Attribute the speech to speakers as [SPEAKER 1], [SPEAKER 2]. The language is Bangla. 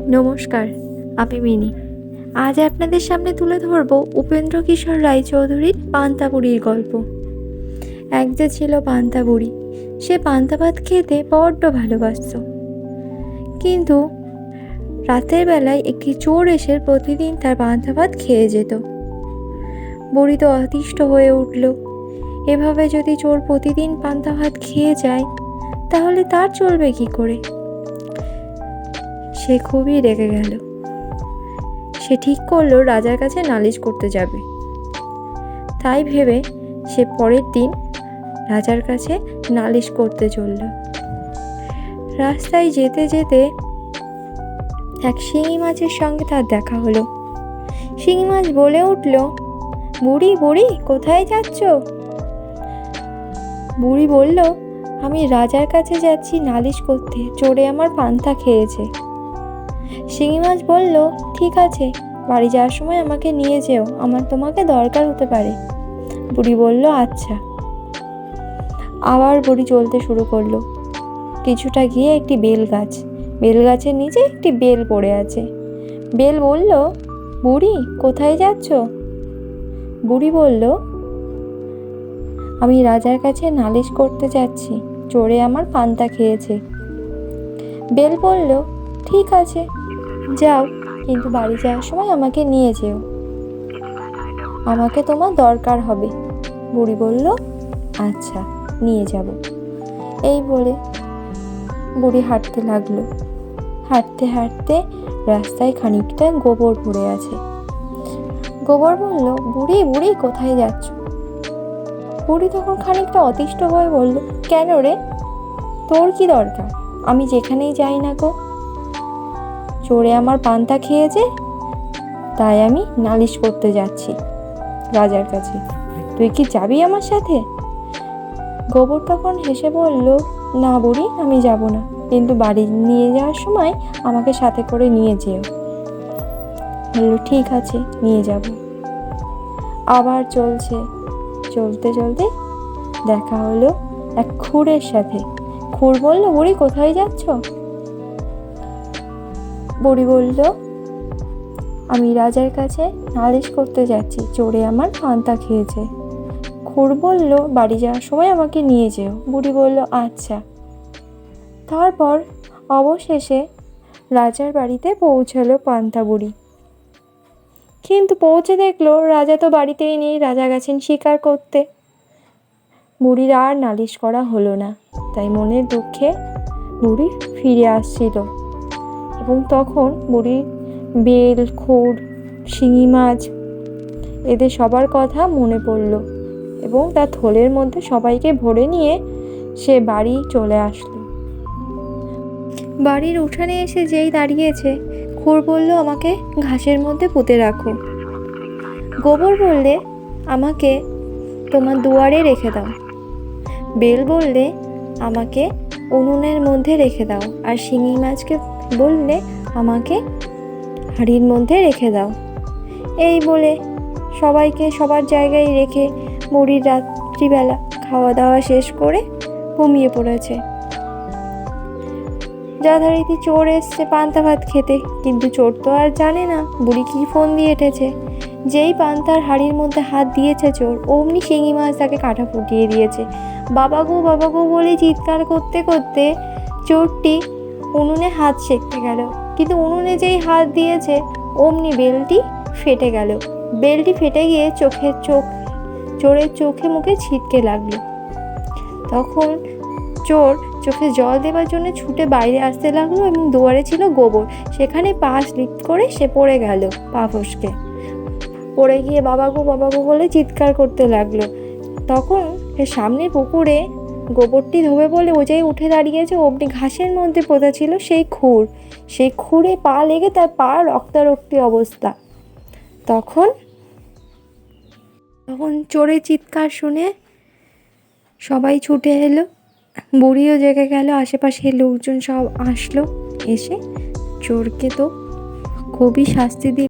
[SPEAKER 1] নমস্কার, আমি মিনি। আজ আপনাদের সামনে তুলে ধরব উপেন্দ্র কিশোর রায়চৌধুরীর পান্তাবুড়ির গল্প। এক যে ছিল পান্তাবুড়ি, সে পান্তা ভাত খেতে বড্ড ভালোবাসত। কিন্তু রাতের বেলায় একটি চোর এসে প্রতিদিন তার পান্তা ভাত খেয়ে যেত। বুড়ি তো অতিষ্ঠ হয়ে উঠল। এভাবে যদি চোর প্রতিদিন পান্তা ভাত খেয়ে যায়, তাহলে তার চলবে কি করে? সে খুবই রেগে গেল। সে ঠিক করল রাজার কাছে নালিশ করতে যাবে। তাই ভেবে সে পরের দিন রাজার কাছে নালিশ করতে চলল। রাস্তায় যেতে যেতে এক শিঙি মাছের সঙ্গে তার দেখা হলো। শিঙি মাছ বলে উঠল, বুড়ি বুড়ি, কোথায় যাচ্ছ? বুড়ি বলল, আমি রাজার কাছে যাচ্ছি নালিশ করতে। চোরে আমার পান্তা খেয়েছে। শিঙি মাছ বলল, ঠিক আছে, বাড়ি যাওয়ার সময় আমাকে নিয়ে যেও, আমার তোমাকে দরকার হতে পারে। বুড়ি বলল আচ্ছা। আবার বুড়ি চলতে শুরু করল। কিছুটা গিয়ে একটি বেল গাছ, বেল গাছের নিচে একটি বেল পড়ে আছে। বেল বলল, বুড়ি, কোথায় যাচ্ছ? বুড়ি বলল, আমি রাজার কাছে নালিশ করতে যাচ্ছি, চোরে আমার পান্তা খেয়েছে। বেল বলল, ঠিক আছে। যাও, কিন্তু বাড়ি যাওয়ার সময় আমাকে নিয়ে যেও। আমাকে তোমার দরকার হবে। বুড়ি বলল আচ্ছা নিয়ে যাব। এই বলে বুড়ি হাঁটতে লাগল। হাঁটতে হাঁটতে রাস্তায় খানিকটা গোবর পড়ে আছে। গোবর বলল, বুড়ি বুড়ি, কোথায় যাচ্ছ? বুড়ি তখন খানিকটা অতিষ্ঠ হয়ে বলল, কেন রে? তোর কি দরকার? আমি যেখানেই যাই না গো চোরে আমার পান্তা খেয়েছে, তাই আমি নালিশ করতে যাচ্ছি রাজার কাছে। তুই কি যাবি আমার সাথে? গোবর তখন হেসে বলল, না বুড়ি, আমি যাব না। কিন্তু বাড়ি নিয়ে যাওয়ার সময় আমাকে সাথে করে নিয়ে যেও। বলল, ঠিক আছে, নিয়ে যাব। আবার চলছে। চলতে চলতে দেখা হলো এক খুঁড়ের সাথে। খুঁড় বলল, বুড়ি, কোথায় যাচ্ছ? বুড়ি বলল, আমি রাজার কাছে নালিশ করতে যাচ্ছি, চোরে আমার পান্তা খেয়েছে। খুড় বলল, বাড়ি যাওয়ার সময় আমাকে নিয়ে যেও। বুড়ি বলল আচ্ছা। তারপর অবশেষে রাজার বাড়িতে পৌঁছালো পান্তা বুড়ি। কিন্তু পৌঁছে দেখল, রাজা তো বাড়িতেই নেই, রাজা গেছেন শিকার করতে। বুড়ির আর নালিশ করা হলো না, তাই মনের দুঃখে বুড়ি ফিরে আসছিল। এবং তখন বুড়ি বেল, খুর, শিঙি মাছ এদের সবার কথা মনে পড়ল এবং তার থলের মধ্যে সবাইকে ভরে নিয়ে সে বাড়ি চলে আসলো। বাড়ির উঠানে এসে যেই দাঁড়িয়েছে, খুর বলল, আমাকে ঘাসের মধ্যে পুঁতে রাখো। গোবর বললে, আমাকে তোমার দুয়ারে রেখে দাও। বেল বললে, আমাকে উনুনের মধ্যে রেখে দাও। আর শিঙি মাছকে বললে আমাকে হাঁড়ির মধ্যে রেখে দাও। এই বলে সবাইকে সবার জায়গায় রেখে মুড়ির রাত্রিবেলা খাওয়া দাওয়া শেষ করে ঘুমিয়ে পড়েছে। যথারীতি চোর এসছে পান্তা ভাত খেতে, কিন্তু চোর তো আর জানে না বুড়ি কি ফোন দিয়ে এঁটেছে। যেই পান্তার হাড়ির মধ্যে হাত দিয়েছে চোর, অমনি শিঙি মাছ তাকে কাঁটা ফুটিয়ে দিয়েছে। বাবা গো বাবা গো বলে চিৎকার করতে করতে চোরটি উনুনে হাত সেঁকতে গেল। কিন্তু উনুনে যেই হাত দিয়েছে, অমনি বেলটি ফেটে গেল। বেলটি ফেটে গিয়ে চোখের চোখ, চোরের চোখে মুখে ছিটকে লাগল। তখন চোর চোখে জল দেওয়ার জন্য ছুটে বাইরে আসতে লাগল এবং দুয়ারে ছিল গোবর। সেখানে পা স্লিপ করে সে পড়ে গেল পা ফসকে পড়ে গিয়ে বাবা গো বাবা গো বলে চিৎকার করতে লাগল। তখন সে সামনে পুকুরে গোবরটি ধোবে বলে ও যে উঠে দাঁড়িয়েছে, অমনি ঘাসের মধ্যে পোতা ছিল সেই খুর। সেই খুঁড়ে পা লেগে তার পা রক্তারক্তি অবস্থা। তখন তখন চোরে চিৎকার শুনে সবাই ছুটে এলো। বুড়িও জেগে গেল আশেপাশে লোকজন সব আসলো এসে চোরকে তো খুবই শাস্তি দিল।